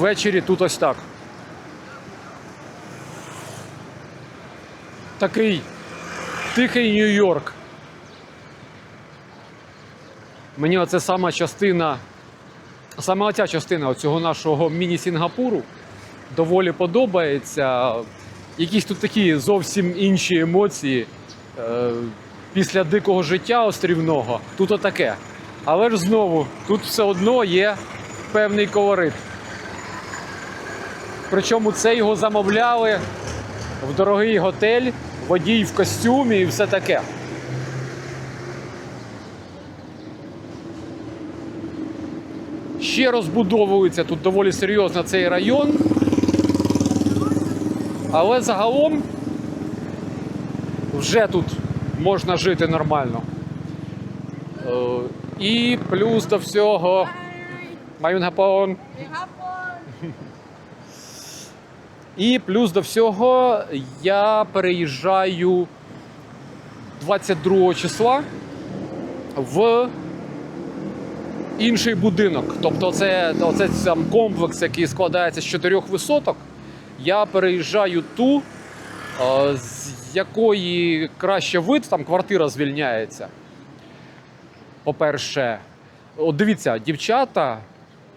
ввечері тут ось так. Такий тихий Нью-Йорк. Мені оце сама частина, саме оця частина цього нашого міні-Сінгапуру доволі подобається. Якісь тут такі зовсім інші емоції. Е, після дикого життя острівного тут отаке. Але ж знову, тут все одно є певний колорит. Причому це його замовляли в дорогий готель, водій в костюмі і все таке. Ще розбудовується тут доволі серйозно цей район. Але загалом вже тут можна жити нормально. Е, І плюс до всього. Маюнгапон. І плюс до всього я переїжджаю 22 числа в інший будинок. Тобто це, оце сам комплекс, який складається з чотирьох висоток. Я переїжджаю ту, е, з якої краще вид, там квартира звільняється. По-перше, дивіться, дівчата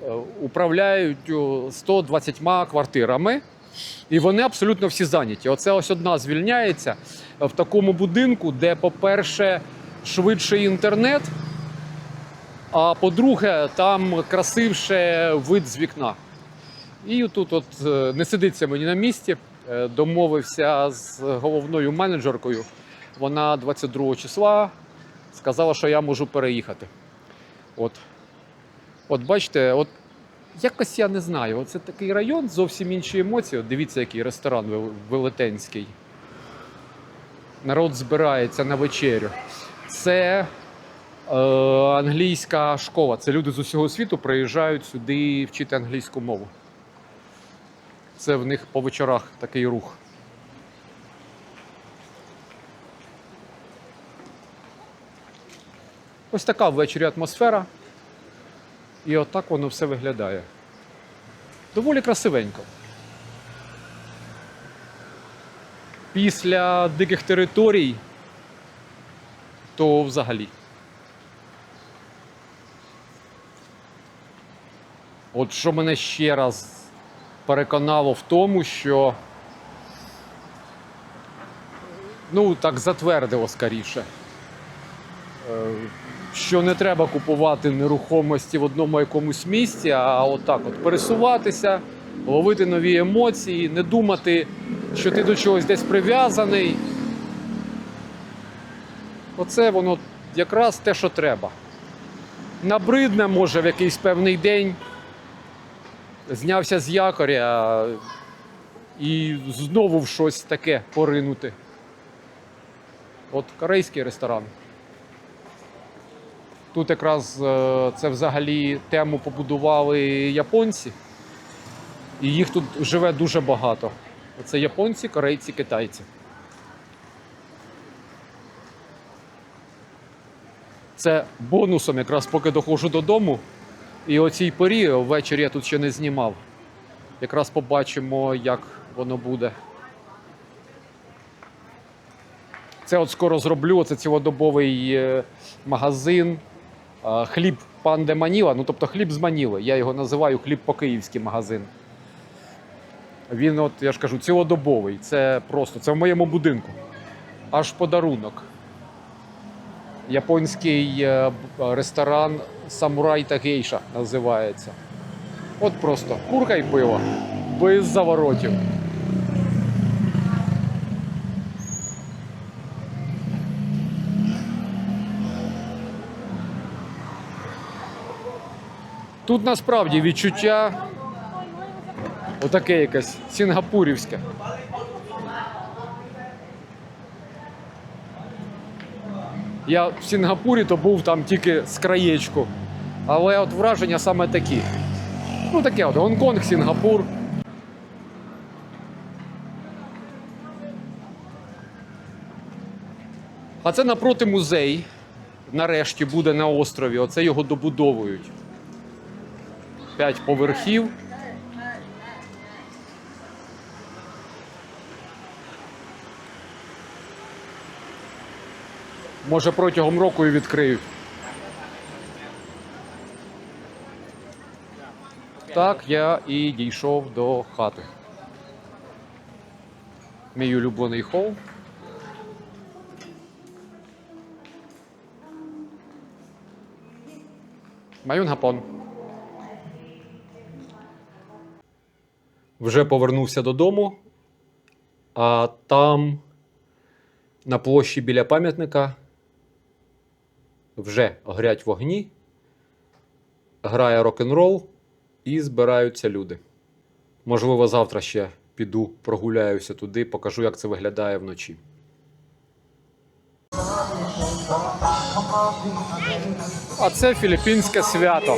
е, управляють 120 квартирами, і вони абсолютно всі зайняті. Оце ось одна звільняється в такому будинку, де, по-перше, швидший інтернет, а по-друге, там красивше вид з вікна. І тут от е, не сидиться мені на місці. Е, Домовився з головною менеджеркою. Вона 22 числа сказала, що я можу переїхати. От, от бачите, от якось я не знаю. Оце такий район, зовсім інші емоції. От дивіться, який ресторан велетенський. Народ збирається на вечерю. Це е, англійська школа. Це люди з усього світу приїжджають сюди вчити англійську мову. Це в них по вечорах такий рух. Ось така ввечері атмосфера. І отак воно все виглядає. Доволі красивенько. Після диких територій, то взагалі. От що мене ще раз переконало в тому, що ну так затвердило скоріше, що не треба купувати нерухомості в одному якомусь місці, а отак от пересуватися, ловити нові емоції, не думати, що ти до чогось десь прив'язаний. Оце воно якраз те, що треба. Набридне може в якийсь певний день знявся з якоря і знову в щось таке поринути. От корейський ресторан. Тут якраз е, це взагалі тему побудували японці, і їх тут живе дуже багато. Це японці, корейці, китайці. Це бонусом, якраз поки доходжу додому. І о цій порі ввечері я тут ще не знімав. Якраз побачимо, як воно буде. Це от скоро зроблю. Це цілодобовий е, магазин. Хліб пан де Маніла. Ну тобто хліб з Маніли. Я його називаю хліб по-київський магазин. Він, от я ж кажу, цілодобовий. Це просто це в моєму будинку. Аж подарунок. Японський е, ресторан Самурай та гейша називається. От просто курка й пиво. Без заворотів. Тут насправді відчуття отаке якесь сінгапурівське. Я в Сінгапурі то був там тільки з краєчку. Але от враження саме такі. Ну таке от Гонконг, Сінгапур. А це напроти музей. Нарешті буде на острові. Оце його добудовують. П'ять поверхів. Може протягом року і відкрию. Так я і дійшов до хати. Мій улюблений хол. Маюнгапон. Гапон. Вже повернувся додому, а там на площі біля пам'ятника вже горять вогні, грає рок-н-рол і збираються люди. Можливо, завтра ще піду прогуляюся туди, покажу, як це виглядає вночі. А це філіппінське свято.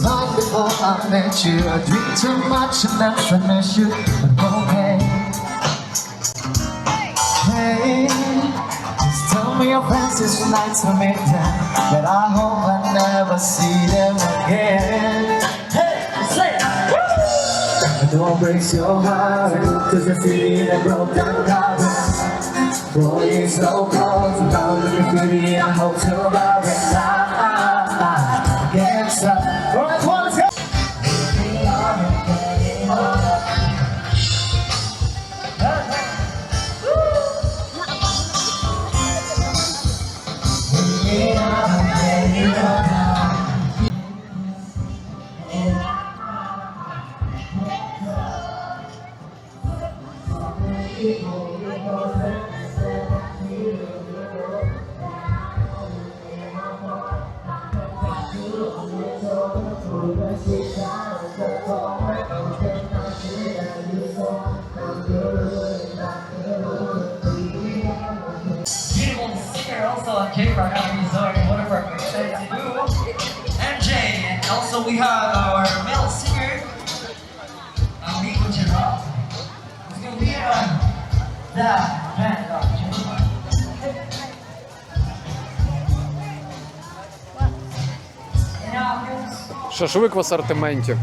fine before I met you. I drink too much and that's an issue. But okay. Hey, just tell me your is like to me down. But I hope I never see them again. Don't break your heart, cause I see that broken heart. Boy, it's so cold, now looking pretty a I can't stop. Alright, come on, Beautiful Kate right now, he's doing one of our firsts to do, MJ, and also we have our male singer, Amico Gerard. He's gonna be on the band. Шашлик в асортименті.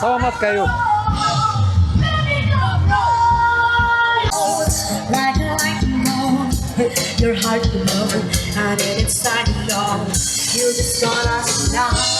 Саламат Каю. Your heart will know, and inside you know, you're just gonna shine.